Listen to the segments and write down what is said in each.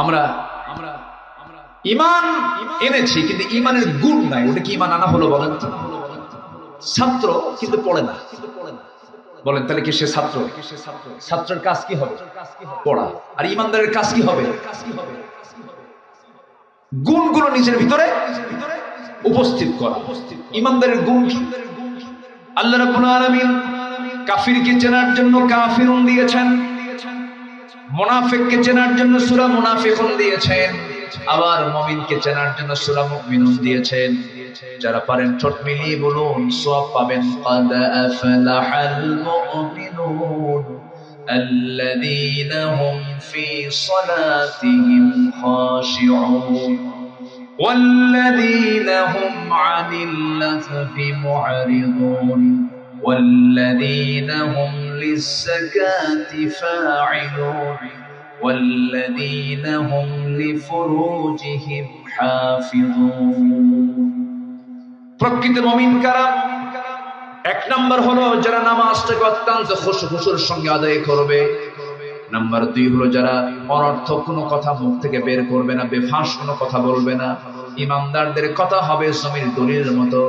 আমরা আমরা ইমান এনেছি, কিন্তু ইমানের গুণ নাই। ওটা কি ইমান আনা হলো বলেন? ছাত্র, কিন্তু পড়ে না। বলেন, তাহলে কি সে ছাত্র? ছাত্রের কাজ কি হবে? পড়া। আর ইমানদারের কাজ কি হবে? গুণগুলো নিজের ভিতরে উপস্থিত করা। ইমানদারের গুণ আল্লাহ রাব্বুল আলামিন কাফিরকে চেনার জন্য কাফিরুন দিয়েছেন। মুনাফিককে চেনার জন্য সূরা মুনাফিকুন দিয়েছেন আবার মুমিনকে চেনার জন্য সূরা মুমিনুন দিয়েছেন যারা পারেন ঠোঁট মিলিয়ে বলুন সওয়াব পাবেন قد أفلح المؤمنون الذين هم في صلاتهم خاشعون والذين هم عن اللغو معرضون والذين هم للزكاة فاعلون والذين هم لفروجهم حافظون প্রকৃত মমিন কারা এক নাম্বার হলো যারা নামাজটাকে অত্যন্ত খুশু খুশুর সঙ্গে আদায় করবে নাম্বার দুই হলো যারা অনর্থক কোনো কথা মুখ থেকে বের করবে না বেফাঁস কোনো কথা বলবে না ইমানদারদের কথা হবে জমির দলিলের মতো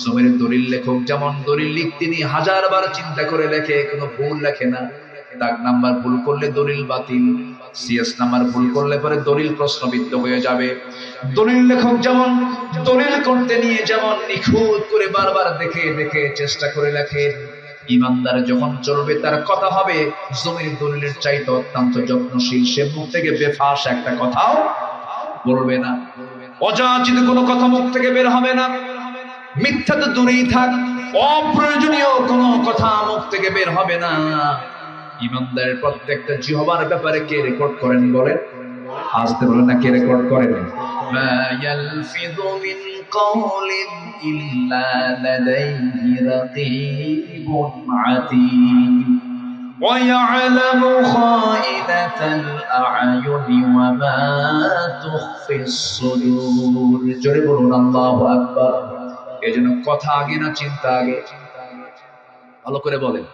জমির দলিল লেখক, যেমন দলিল লিখ, তিনি হাজার বার চিন্তা করে লেখে, কোনো ভুল লেখে না। দাগ নাম্বার ভুল করলে দলিল বাতিল, সিএস নাম্বার ভুল করলে পরে দলিল প্রশ্নবিদ্ধ হয়ে যাবে। দলিল লেখক যেমন দলিল করতে নিয়ে যেমন নিখুঁত করে বারবার দেখে দেখে চেষ্টা করে লেখে, ইমানদার যখন চলবে তার কথা হবে জমির দলিলের চাইতে অত্যন্ত যত্নশীল, সে মুখ থেকে বেফাস একটা কথাও বলবে না। অযাচিত কোনো কথা মুখ থেকে বের হবে না। মিথ্যা তো দূরেই থাক অপ্রয়োজনীয় কোনো কথা মুখ থেকে বের হবে না ইমানদারের প্রত্যেকটা জিহবার ব্যাপারে কে রেকর্ড করেন বলেন আসতে বলেন না কে রেকর্ড করেন মা ইয়ালফিযু মিন قول إلا لديه رقيب عتيد ويعلم خائنة الأعين وما تخفي الصدور জোরে বলুন আল্লাহু আকবার এজন্য কথা আগে না চিন্তা আগে। ভালো করে বলেন।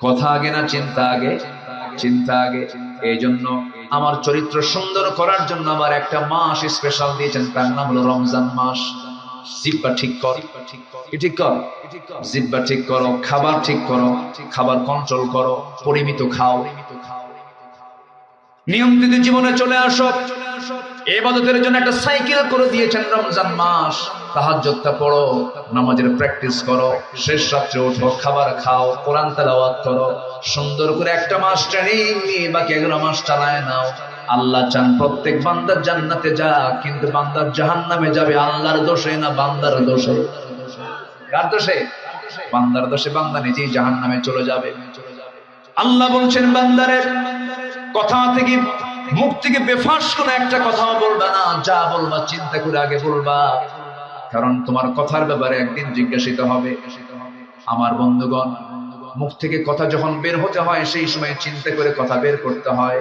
কথা আগে না চিন্তা আগে। চিন্তা আগে। এই জন্য আমার চরিত্র সুন্দর করার জন্য আমার একটা মাস স্পেশাল দিয়েছেন। তার নাম হলো রমজান মাস। জিব্বা ঠিক কর। ঠিক কর? জিব্বা ঠিক করো, খাবার ঠিক করো, খাবার কন্ট্রোল করো, পরিমিত খাও। নিয়ন্ত্রিত জীবনে চলে আসো। এবাদতের জন্য একটা সাইকেল করে দিয়েছেন রমজান মাস। তাহাজ্জুদটা পড়ো, নামাজের প্র্যাকটিস করো, শেষ রাত্রে ওঠো, খাবার খাও, কোরআন তেলাওয়াত করো, সুন্দর করে একটা মাস ট্রেনিং নিয়ে বাকি এগারো মাস চালায় নাও। আল্লাহ চান প্রত্যেক বান্দার জান্নাতে যা, কিন্তু বান্দার জাহান্নামে যাবে আল্লাহর দোষে না বান্দার দোষে? কার দোষে? বান্দার দোষে, বান্দা নিজেই জাহান্নামে চলে যাবে। আল্লাহ বলছেন বান্দারের কথা থেকে মুখ থেকে বেফাস কোনো একটা কথা বলবা না, যা বলবা চিন্তা করে আগে বলবা। কারণ তোমার কথার ব্যাপারে একদিন জিজ্ঞাসিত হবে। আমার বন্ধুগণ, মুখ থেকে কথা যখন বের হতে হয়, সেই সময় চিন্তা করে কথা বের করতে হয়।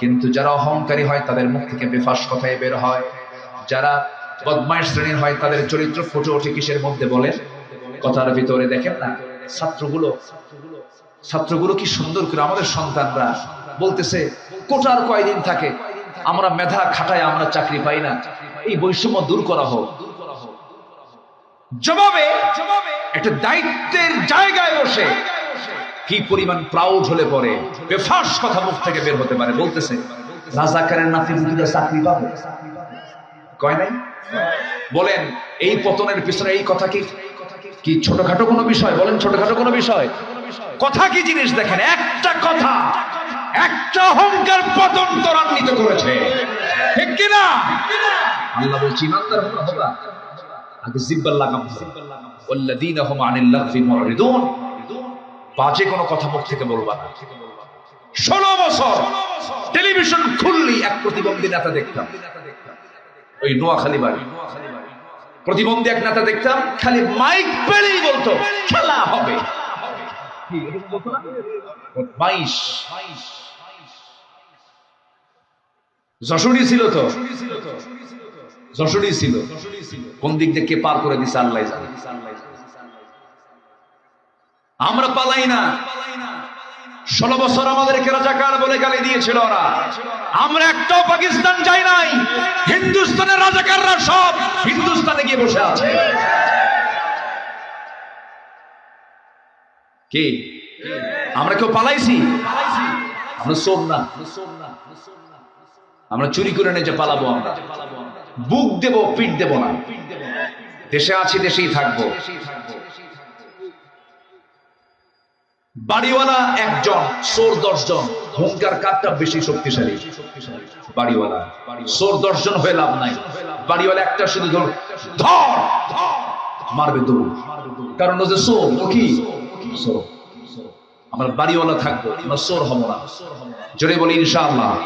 কিন্তু যারা অহংকারী হয়, তাদের মুখ থেকে বেফাস কথাই বের হয়। যারা বদমাইশ শ্রেণির হয়, তাদের চরিত্র ফুটে ওঠে কিসের মধ্যে বলে কথার ভিতরে দেখেন না, ছাত্রগুলো ছাত্রগুলো কি সুন্দর করে আমাদের সন্তানরা বলতেছে কোটার কয়দিন থাকে? আমরা মেধা খাটায় আমরা চাকরি পাই না। এই বৈষম্য দূর করা হোক। জবাবে একটা দায়িত্বের জায়গায় বসে। কি পরিমাণ প্রাউড হলে পরে? বেফাস কথা মুখ থেকে বের হতে পারে, বলতেছে, রাজাকারের নাতি বুটিরা চাকরি পাবে। কয় নাই? বলেন, এই পতনের পিছনে এই কথা কি? কি ছোটখাটো কোনো বিষয়? বলেন, ছোটখাটো কোনো বিষয়। কথা কি জিনিস দেখেন? একটা কথা, একটা অহংকার পতন ত্বরান্বিত করেছে। ঠিক কিনা? আল্লাহ বলছি, ইমানদার হবা। বাজে কোনো কথা মুখ থেকে বলবা ষোলো বছর টেলিভিশন খুললি, এক প্রতিবন্ধী নেতা দেখতাম। ওই নোয়াখালী বাড়ি। প্রতিবন্ধী এক নেতা দেখতাম, খালি মাইক পেলেই বলতো, খেলা হবে। বাইশ যশোরই ছিল তো। যশোরই ছিল। কোন দিক দিয়ে কে পার করে দিছে আল্লাহ জানে। আমরা পালাই না। ষোলো বছর আমাদেরকে রাজাকার বলে গালি দিয়েছিল ওরা। আমরা একটাও পাকিস্তান যাই নাই। হিন্দুস্তানের রাজাকাররা সব হিন্দুস্তানে গিয়ে বসে আছে। কি? আমরা কেউ পালাইছি? আমরা সোর না আমরা চুরি করে নিয়ে যে পালাবো আমরা। বুক দেব, পিঠ দেব না। দেশে আছি, দেশেই থাকব। বাড়িওয়ালা একজন সোর দশজন। হুঙ্কার কাঠটা বেশি শক্তিশালী। বাড়িওয়ালা সোর দশজন হয়ে লাভ নাই। বাড়িওয়ালা একটা শুধু ধর ধর! মারবে দৌড় কারণ ও যে সোর ও কি? সোর আমরা বাড়িওয়ালা থাকব, আমরা সোর হব না। জোরে বলি ইনশাআল্লাহ।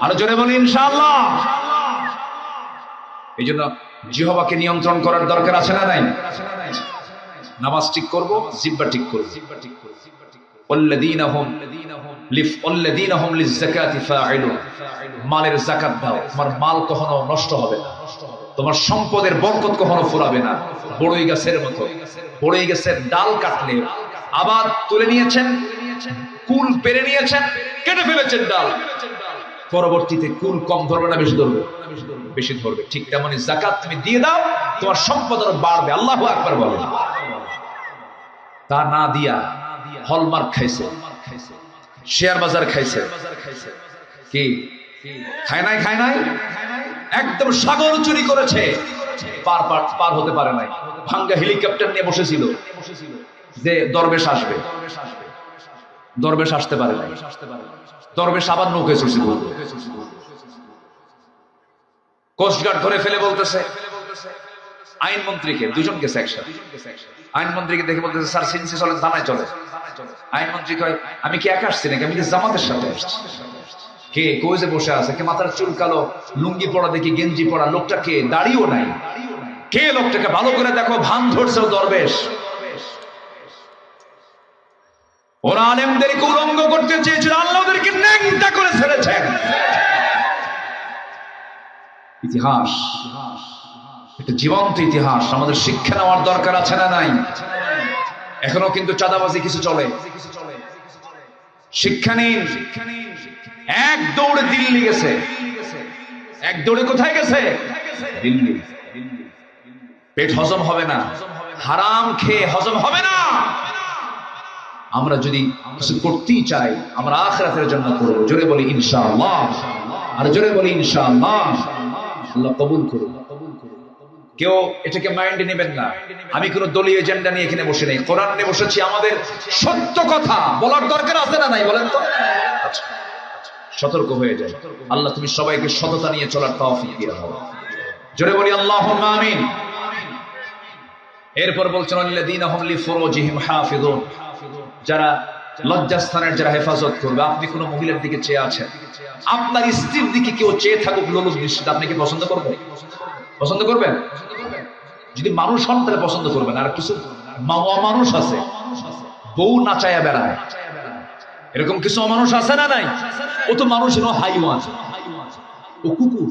আর জোরে বলি ইনশাআল্লাহ। এই জন্য জিহবাকে নিয়ন্ত্রণ করার দরকার আছে না নাই? নামাজ ঠিক করব জিব্বা ঠিক করব। জিব্বা ঠিক করব মালের জাকাত মাল কখনো নষ্ট হবে তোমার সম্পদের বরকত কখনো ফুরাবে না। বড়ই গাছের মতো, বড়ই গাছের ডাল কাটলে আবার তুলে নিয়েছেন, কুল পেরে নিয়েছেন, কেটে ফেলেছেন ডাল। পরবর্তীতে কুল কম ধরবে না বেশি ধরবে? বেশি ধরবে। ঠিক তেমনি জাকাত তুমি দিয়ে দাও, তোমার সম্পদ আরও বাড়বে। আল্লাহ আকবার বলে। তা না দিয়া হলমার্ক খাইছে, শেয়ার বাজার খাইছে। কি? খায় নাই খায় নাই? একদম সাগর চুরি করেছে। পার পার পার হতে পারে নাই। ভাঙ্গা হেলিকপ্টার নিয়ে বসেছিল। যে দরবেশ আসবে। দরবেশ আসতে পারে দরবেশ আবার নৌকে চলছিল কোস্টগার্ড ধরে ফেলে বলতেছে, আইনমন্ত্রীকে দুজন গেছে একসাথে আইনমন্ত্রীকে দেখে বলতেছে, স্যার সিনসি চলেন থানায় চলে। আইনমন্ত্রী কয়, আমি কি একা আসছি নাকি? আমি জামাতের সাথে আসছি? কে, কই যে বসে আছে? কে, মাথার চুল কালো, লুঙ্গি পড়া দেখি গেঞ্জি পড়া, লোকটা কে? দাড়িও নাই। কে, লোকটাকে ভালো করে দেখো, ভান ধরছে দরবেশ। ওরা আলেমদেরকে উলঙ্গ করতে চেয়েছিল আল্লাহ ওদেরকে ন্যাংটা করে ছেড়েছেন ইতিহাস, এটা জীবন্ত ইতিহাস, আমাদের শিক্ষা নেওয়ার দরকার আছে না নাই? এখনও কিন্তু চাঁদাবাজি কিছু চলে। শিক্ষা নিন। এক দৌড়ে দিল্লি গেছে। এক দৌড়ে কোথায় গেছে? দিল্লি। পেট হজম হবে না। হারাম খেয়ে হজম হবে না। আমরা যদি করতেই চাই, আমরা আখরাতের জন্য করব। জোরে বলি, ইনশাআল্লাহ। আর জোরে বলি, ইনশাআল্লাহ। আল্লাহ কবুল করুন কেউ এটাকে মাইন্ডে নেবেন না। আমি কোনো দলীয় এজেন্ডা নিয়ে এখানে বসে নেই। কোরআন নিয়ে বসেছি আমাদের সত্য কথা বলার দরকার আছে না নাই, বলেন তো? আচ্ছা সতর্ক হয়ে যায় আল্লাহ, তুমি সবাইকে সততা নিয়ে চলার তৌফিক জোরে বলি, আল্লাহুম্মা আমিন। এরপর বলছেন, আল্লাযীনা হুম লিফুরুজিহিম হাফিজুন যারা লজ্জাস্থানের যারা হেফাজত করবে, আপনি কোনো মহিলার দিকে চেয়ে আছেন? আপনার স্ত্রীর দিকে কেউ চেয়ে থাকুক লোলুপ দৃষ্টিতে, আপনি কি পছন্দ করবেন? পছন্দ করবেন? যদি মানুষ হন, তাহলে পছন্দ করবেন। আর কিছু মাওয়া মানুষ আছে, বউ নাচায়া বেড়ায়। এরকম কিছু মানুষ আছে না নাই? ও তো মানুষ নো হাইওয়ান। ও কুকুর।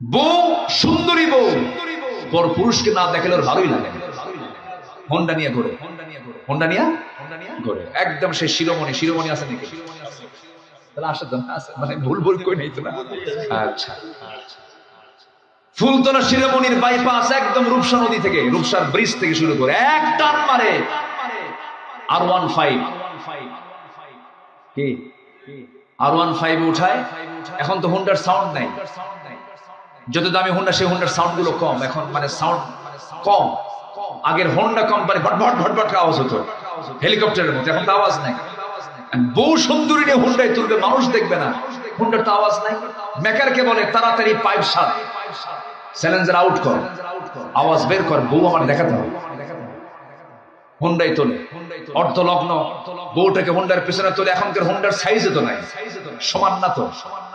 বউ, সুন্দরী বউ। পর পুরুষকে না দেখলে ওর ভালোই লাগে হন্ডা নিয়ে ঘোরে। হন্ডা নিয়ে? ঘোরে। একদম সে শিরোমণি শিরোমণি আছে নাকি? তাহলে। মানে ভুল ভুল নেই তো না? আচ্ছা। ফুলতলা শিরোমণির বাইপাস একদম রূপসা নদী থেকে, রূপসার ব্রিজ থেকে শুরু করে। এক টান মারে। আর ওয়ান ফাইভ কি? আর ওয়ান ফাইভ উঠায়। এখন তো হুন্ডার সাউন্ড নাই। যত দামি হুন্ডা সেই হুন্ডার সাউন্ডগুলো কম। এখন মানে সাউন্ড কম। আগের হোন্ডা কোম্পানি ভট ভট ভট ভট আওয়াজ হতো। হেলিকপ্টারের মতো, এখন তো আওয়াজ নাই। বউ সুন্দরী নিয়ে হুন্ডায় তুলবে, মানুষ দেখবে না। হুন্ডার তো আওয়াজ নাই। মেকারকে বলে, তাড়াতাড়ি পাইপ সার। চ্যালেঞ্জার আউট কর। আওয়াজ বের কর, বউ আমার দেখাতে হবে। হুন্ডাই তোলে। অর্ধ লগ্ন বউটাকে হুন্ডার পিছনে তোলে। এখনকার হুন্ডার সাইজে তো নাই। সমান না তো।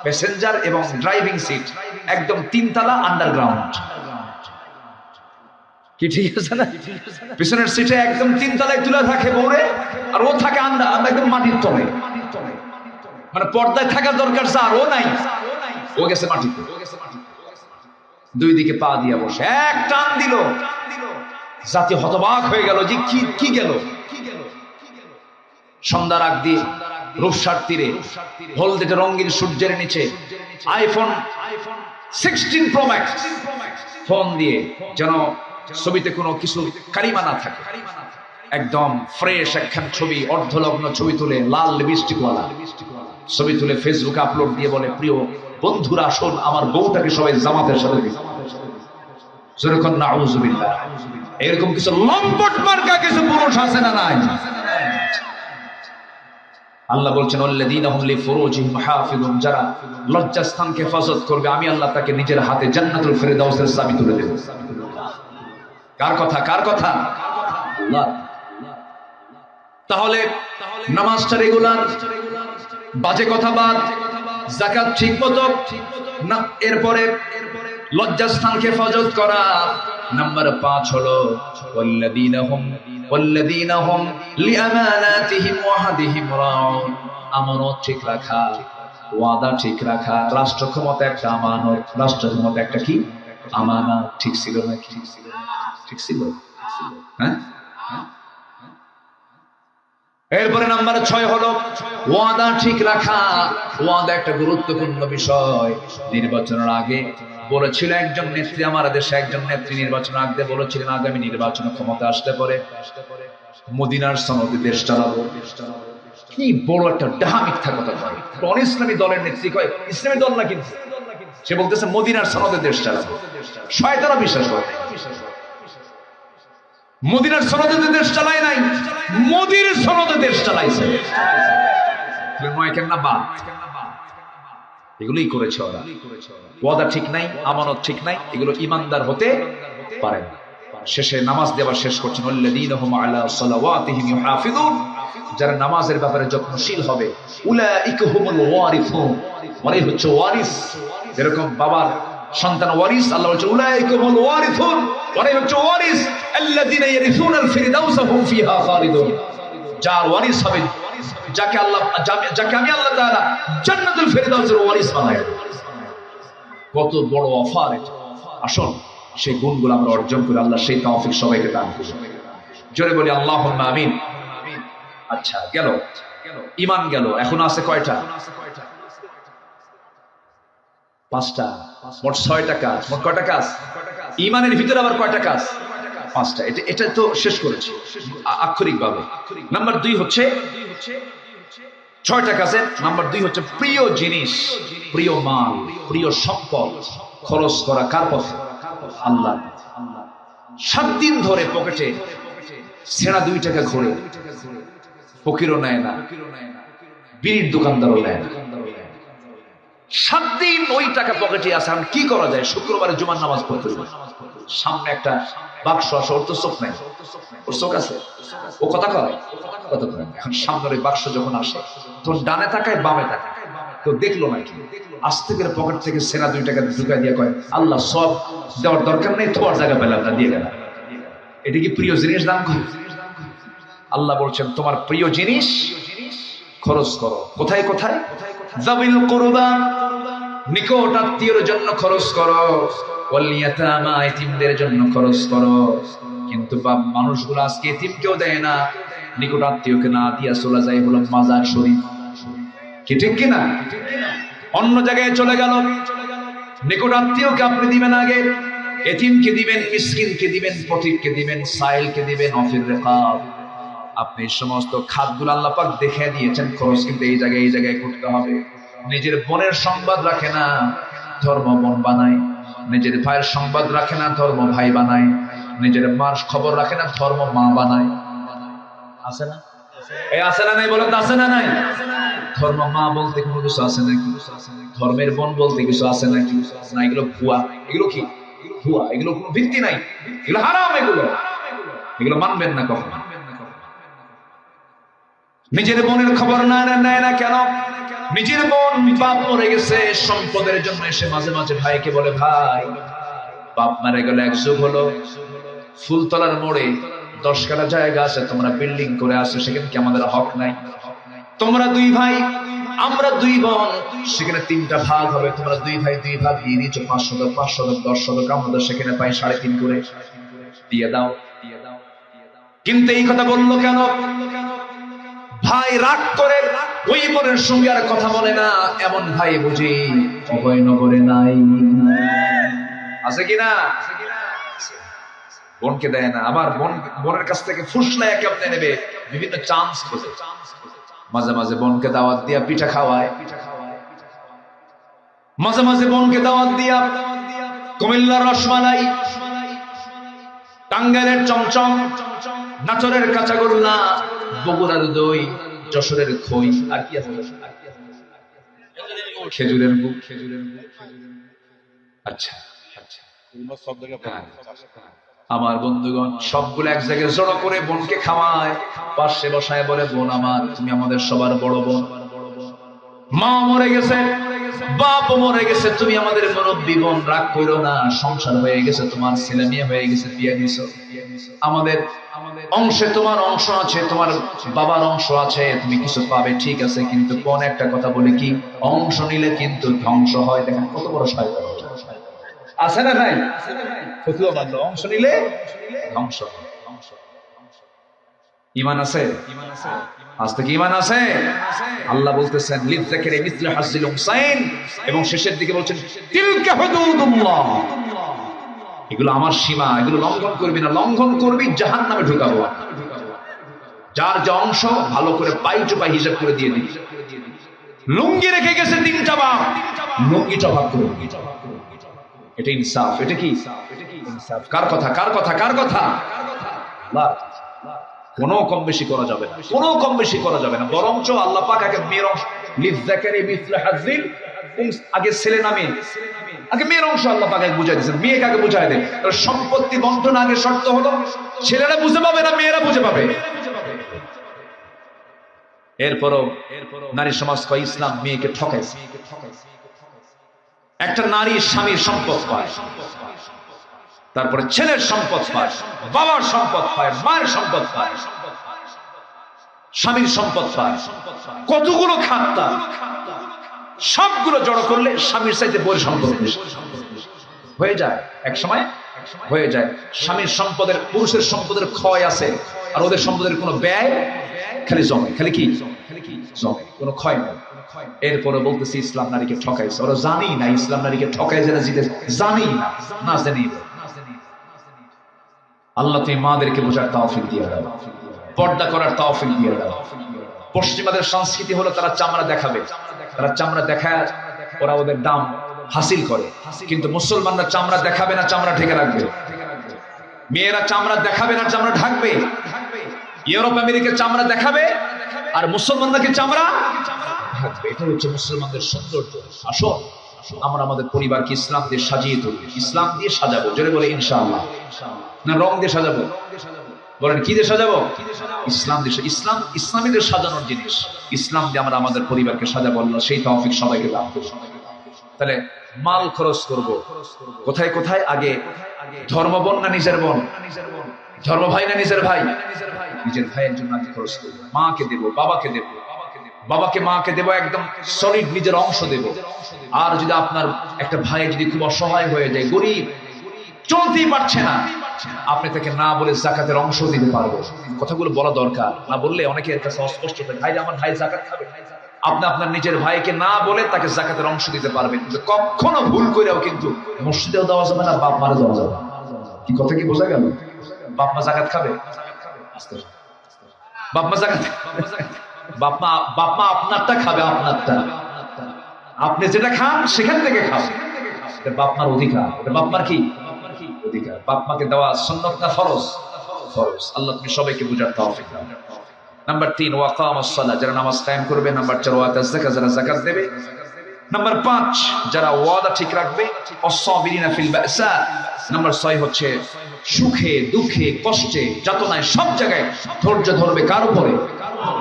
প্যাসেঞ্জার এবং ড্রাইভিং সিট একদম তিনতলা আন্ডারগ্রাউন্ড পিছনের সিটে একদম তিন তলায় তুলে থাকে বউরে, আর ও থাকে আন্ডা একদম মাটির তলে। মানে পর্দায় থাকার দরকার স্যার ও নাই। ও গেছে মাটিতে। দুই দিকে পা দিয়া বসে। এক টান দিল। জাতি হতবাক হয়ে গেল যে কি কি গেল? সন্ধ্যার আগ দিয়ে রূপসার তীরে, হলদেটে রঙিন সূর্যের নিচে iPhone sixteen pro max phone দিয়ে, যেন ছবিতে কোনো কিছু কারিমা না থাকে। একদম ফ্রেশ একখান ছবি, অর্ধলগ্ন ছবি তুলে লাল লিপস্টিকওয়ালা ছবি তুলে ফেসবুকে আপলোড দিয়ে বলে, প্রিয় বন্ধুরা, আসুন, আমার বউটাকে সবাই জামাতের সাথে এরকম কিছু লম্পট মার্কা কিছু পুরুষ আছে না নাই? আল্লাহ বলছেন যারা লজ্জাস্থানকে হেফাজত করবে, আমি আল্লাহ তাকে নিজের হাতে জান্নাতুল ফেরদাউসের চাবি তুলে দেব। কার কথা? কার কথা? তাহলে নামাজটা রেগুলার বাজে কথা বাদ জাকাত ঠিক মতো, না, এরপরে লজ্জাস্থানকে ফজত করা। নাম্বার পাঁচ হলো আমানত ঠিক রাখা, ওয়াদা ঠিক রাখা। রাষ্ট্র ক্ষমতা একটা আমানত রাষ্ট্র ক্ষমতা একটা কি? আমানা ঠিক ছিল না ঠিক ছিল না ঠিক ছিল? হ্যাঁ। এরপরে নাম্বার ছয় হলো ওয়াদা ঠিক রাখা। ওয়াদা একটা গুরুত্বপূর্ণ বিষয়। নির্বাচনের আগে বলেছিল একজন নেত্রী আমার দেশে একজন নেত্রী নির্বাচন আগে বলেছিলেন আগামী নির্বাচন ক্ষমতা আসতে পারে। মদিনার সনদে দেশ চালাবো। কি বড় একটা ডাহা মিথ্যা কথা অন ইসলামী দলের নেত্রী কয় ইসলামী দল না কিন্তু সে বলতেছে মদিনার সনদে দেশ চালাবো। শয়তারা বিশ্বাস করে মদিনার সনদে দেশ চালায় নাই। মোদির সনদে দেশ চালাইছে। এগুলোই করেছে ওরা। ওয়াদা ঠিক নাই, আমানত ঠিক নাই, এগুলো ইমানদার হতে পারে না। শেষে নামাজ দেওয়ার শেষ করছেন যারা নামাজের ব্যাপারে যত্নশীল হবে, উলাইকা হুমুল ওয়ারিসুন। মানে হচ্ছে ওয়ারিস। এরকম বাবার সন্তান ওয়ারিস, আল্লাহ বলছে, উলাইকা হুমুল ওয়ারিসুন। মানে হচ্ছে ওয়ারিস। আল্লাযীনা ইয়ারিসুনাল ফিরদাউসা হুম ফিহা খালিদুন। যার ওয়ারিস হবে, যাকে আল্লাহ, যাকে আমি আল্লাহ তাআলা জান্নাতুল ফিরদাউসের ওয়ারিস বানায় কত বড় অফার এটা। আসুন সেই গুণগুলো আমরা অর্জন করে আল্লাহ সেই তৌফিক সবাইকে দান করুন। জোরে বলি আল্লাহ আমিন। আচ্ছা গেল। ইমান গেল। এখন আছে কয়টা? পাঁচটা। মোট ছয়টা কাজ। মোট কয়টা কাজ? ইমানের ভিতরে আবার কয়টা কাজ? পাঁচটা। এটা এটা তো শেষ করেছি আক্ষরিক ভাবে নাম্বার দুই হচ্ছে, ছয়টা কাজের। নাম্বার দুই হচ্ছে প্রিয় জিনিস, প্রিয় মাল, প্রিয় সম্পদ খরচ করা কার পথে? আল্লাহ সাত দিন ধরে পকেটে সেরা দুই টাকা ঘুরে, ফকিরও নেয় না, বিড়ির দোকানদারও নেয় না। সাত দিন ওই টাকা পকেটে আছে। এখন কি করা যায়? শুক্রবারে জুমার নামাজ পড়তে। সামনে একটা বাক্স আসে ওর তো চোখ নেই। ওর চোখ আছে? ও কথা কয়? কথা কয়। এখন সামনের ওই বাক্স যখন আসে তখন ডানে তাকায়, বামে তাকায়। কেউ দেখল নাকি? আস্তে করে পকেট থেকে সেনা দুই টাকা ঢুকাই দিয়ে কয়, আল্লাহ, সব দেওয়ার দরকার নেই, তোমার জায়গা পেলাম না, দিয়ে গেলাম এটা কি প্রিয় জিনিস, দাম করে আল্লাহ বলছেন, তোমার প্রিয় জিনিস খরচ করো। কোথায় কোথায়? জাবিল কুরবা নিকট আত্মীয়র জন্য খরচ করো। ওয়াল ইয়াতামা, এতিমদের জন্য খরচ করো। কিন্তু বাপ, মানুষগুলো আজকে দেয় না। নিকট আত্মীয়কে না দিয়া চলে যায় হলো মাজার শরীফ। কি ঠিক অন্য জায়গায় চলে গেল। নিকট আত্মীয়কে আপনি দিবেন আগে। এতিমকে দিবেন, মিসকিনকে দিবেন, পথিককে দিবেন, সাইলকে দিবেন, অফির রেকাব আপনি সমস্ত খাতগুলো আল্লাহ পাক দেখে দিয়েছেন, খরচ কিন্তু এই জায়গায় এই জায়গায় করতে হবে। নিজের বোনের সংবাদ রাখে না, ধর্ম বোন বানায়। নিজের ভাইয়ের সংবাদ রাখে না, ধর্ম ভাই বানায়। নিজের মার খবর রাখে না, ধর্ম মা বানায়। আছে না? এই আছে না নাই বলেন আছে না নাই? ধর্ম মা বলতে কোনো কিছু আছে নাকি? ধর্মের বোন বলতে কিছু আছে নাকি? না, এগুলো ভুয়া। এগুলো কি? ভুয়া। এগুলো কোনো ভিত্তি নাই। এগুলো হারাম এগুলো। এগুলো মানবেন না কখন। নিজের বোনের খবর না নেয় না কেন? নিজের বোন বাপ মরে গেছে, সম্পদের জন্য এসে মাঝে মাঝে ভাইকে বলে, ভাই, বাপ মারা গেল, এক যুগ হলো। ফুলতলার মোড়ে দশ কাটা জায়গা আছে, তোমরা বিল্ডিং করে আসো, সেখানে কি আমাদের হক নাই? তোমরা দুই ভাই, আমরা দুই বোন, সেখানে তিনটা ভাগ হবে। তোমরা দুই ভাই, দুই ভাগ দিয়ে দিচ্ছ পাঁচ শতক পাঁচ শতক, দশ শতক, আমাদের সেখানে পাই সাড়ে তিন করে। দিয়ে দাও দিয়ে দাও। কিন্তু এই কথা বলল কেন? ভাই রাগ করে ওই বোনের সঙ্গে আর কথা বলে না, এমন ভাই বুঝি অভয়নগরে নাই। আছে কিনা বোনকে দেয় না আবার বোন বোনের কাছ থেকে ফুসলায় কেমনে নেবে? বিভিন্ন চান্স খোঁজে। মাঝে মাঝে বোনকে দাওয়াত দিয়া পিঠা খাওয়ায়। মাঝে মাঝে বোনকে দাওয়াত দিয়া কুমিল্লার রসমালাই, টাঙ্গাইলের চমচম নাচরের কাঁচাগোল্লা বগুড়ার দই, যশোরের খই, আর কি আছে খেজুরের মুখ খেজুরের মুখ আচ্ছা আচ্ছা। হ্যাঁ। আমার বন্ধুগণ, সবগুলো এক জায়গায় জড়ো করে বোনকে খাওয়ায়। পাশে বসায় বলে, বোন আমার, তুমি আমাদের সবার বড় বোন। মা মরে গেছে, বাপ মরে গেছে, তুমি আমাদের মুরব্বী বোন। রাগ করো না, সংসার হয়ে গেছে, তোমার ছেলে মেয়ে হয়ে গেছে, বিয়ে দিছো আমাদের অংশে তোমার অংশ আছে, তোমার বাবার অংশ আছে, তুমি কিছু পাবে, ঠিক আছে, কিন্তু কোন একটা কথা বলে কি? অংশ নিলে কিন্তু ধ্বংস হয়। দেখেন কত বড় শয়তান আছে না ভাই অংশ নিলে ধ্বংস। ইমান আছে? আজ থেকে ইমান আছে? আল্লাহ বলতেছেন হাজ্জিল উনসাইন। এবং শেষের দিকে বলছেন এগুলো আমার সীমা, এগুলো লঙ্ঘন করবি না। লঙ্ঘন করবি জাহান নামে ঢুকাবো। যার যে অংশ, ভালো করে পাই টু পাই হিসাব করে দিয়ে দিবি। লুঙ্গি রেখে গেছে তিনটা বাপ লুঙ্গিটা ভাগ করে এটা ইনসাফ। এটা কি? কার কথা? কার কথা? কার কথা? কোনো কম বেশি করা যাবে না। কোনো কম বেশি করা যাবে না। বরঞ্চ আল্লাহ পাক আগে মেয়ের অংশ আগে ছেলে নামে আগে মেয়ের অংশ আল্লাহ পাক বুঝাই দিয়েছেন, মেয়েকে আগে বুঝাই দেন। সম্পত্তি বন্টন আগে শর্ত হলো, ছেলেরা বুঝে পাবে না মেয়েরা বুঝে পাবে? এরপরও নারী সমাজ কয়, ইসলাম মেয়েকে ঠকাইছে একটা নারী স্বামীর সম্পদ পায়, তারপরে ছেলের সম্পদ পায়, বাবার সম্পদ পায়, মায়ের সম্পদ পায়, স্বামীর সম্পদ পায়। কতগুলো খাত্তা সবগুলো জড়ো করলে স্বামীর চাইতে বই সম্পদ হয়ে যায় এক সময়, হয়ে যায়। স্বামীর সম্পদের, পুরুষের সম্পদের ক্ষয় আছে, আর ওদের সম্পদের কোনো ব্যয় খালি জমে। খালি কি? জমে। কোনো ক্ষয় নেই। এরপরে বলতেছি, ইসলাম নারীকে ঠকাইছে। ওরা জানি না, ইসলাম নারীকে ঠকাই যেটা জিতে জানি না না জানি আল্লাহ তুমি মাদেরকে বোঝার তাওফিক দিয়ে দাও। পর্দা করার তাওফিক দিয়ে দাও। পশ্চিমাদের সংস্কৃতি হলো তারা চামড়া দেখাবে। তারা চামড়া দেখায়, ওরা ওদের দাম হাসিল করে। কিন্তু মুসলমানরা চামড়া দেখাবে না, চামড়া ঢেকে রাখবে। মেয়েরা চামড়া দেখাবে না, চামড়া ঢাকবে। ইউরোপ, আমেরিকা চামড়া দেখাবে, আর মুসলমানরা কি চামড়া ঢাকবে? এটা হচ্ছে মুসলমানদের সৌন্দর্য। আসো, আমরা আমাদের পরিবারকে ইসলাম দিয়ে সাজিয়ে তুলবো ইসলাম দিয়ে সাজাবো, জোরে বলে ইনশাআল্লাহ। না, রং দিয়ে সাজাবো। বলেন, কি দিয়ে সাজাবো? ইসলাম সা- ইসলাম, ইসলামীদের সাজানোর জিনিস। ইসলাম দিয়ে আমরা আমাদের পরিবারকে সাজাবো আল্লাহ, সেই তৌফিক সবাইকে করুন। তাহলে মাল খরচ করব। কোথায় কোথায়? আগে ধর্ম বোন না নিজের বোন? ধর্ম ভাই না নিজের ভাই? নিজের ভাইয়ের জন্য আগে খরচ করব। মাকে দেব, বাবাকে দেব। বাবাকে, মাকে দেব, একদম সলিড নিজের অংশ দেব। আর যদি আপনার একটা ভাই যদি খুব অসহায় হয়ে যায়, গরিব, চলতেই পারছে না। আপনি তাকে না বলে জাকাতের অংশ দিতে পারব কথাগুলো বলা দরকার। না বললে অনেকের কাছে অস্পষ্ট থাকে। ভাই, আমার ভাই জাকাত খাবে। আপনি আপনার নিজের ভাইকে না বলে তাকে জাকাতের অংশ দিতে পারবেন। কিন্তু কখনো ভুল করেও কিন্তু মসজিদেও দেওয়া যাবে না, বাপ মারে দেওয়া যাবে কি কথা কি বোঝা গেল? বাপ মা জাকাত খাবে। বাপ মা জাকাত বাপ মা বাপ মা আপনারটা খাবে, আপনারটা। আপনি যেটা খান, সেখান থেকে খান এটা বাপ মার অধিকার। এটা বাপ মার কি? অধিকার। বাপ মাকে দেওয়া সন্ন্যত না ফরজ? ফরজ। আল্লাহ তুমি সবাইকে বুঝার দাও। নাম্বার তিন ওয়াকাম সালাহ যারা নামাজ কায়েম করবে, নাম্বার চার, ওয়াতা যাকাত। যারা যাকাত দেবে, নাম্বার পাঁচ, যারা ওয়াদা ঠিক রাখবে অসাবিরিনা ফিল বাসা। নাম্বার ছয় হচ্ছে সুখে, দুঃখে, কষ্টে, যাতনায় সব জায়গায় ধৈর্য ধরবে কার উপরে?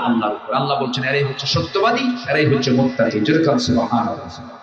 আল্লাহর উপরে। আল্লাহ বলছেন, এরাই হচ্ছে সত্যবাদী, এরাই হচ্ছে মুত্তাকি যেরকম সুবহানাল্লাহ।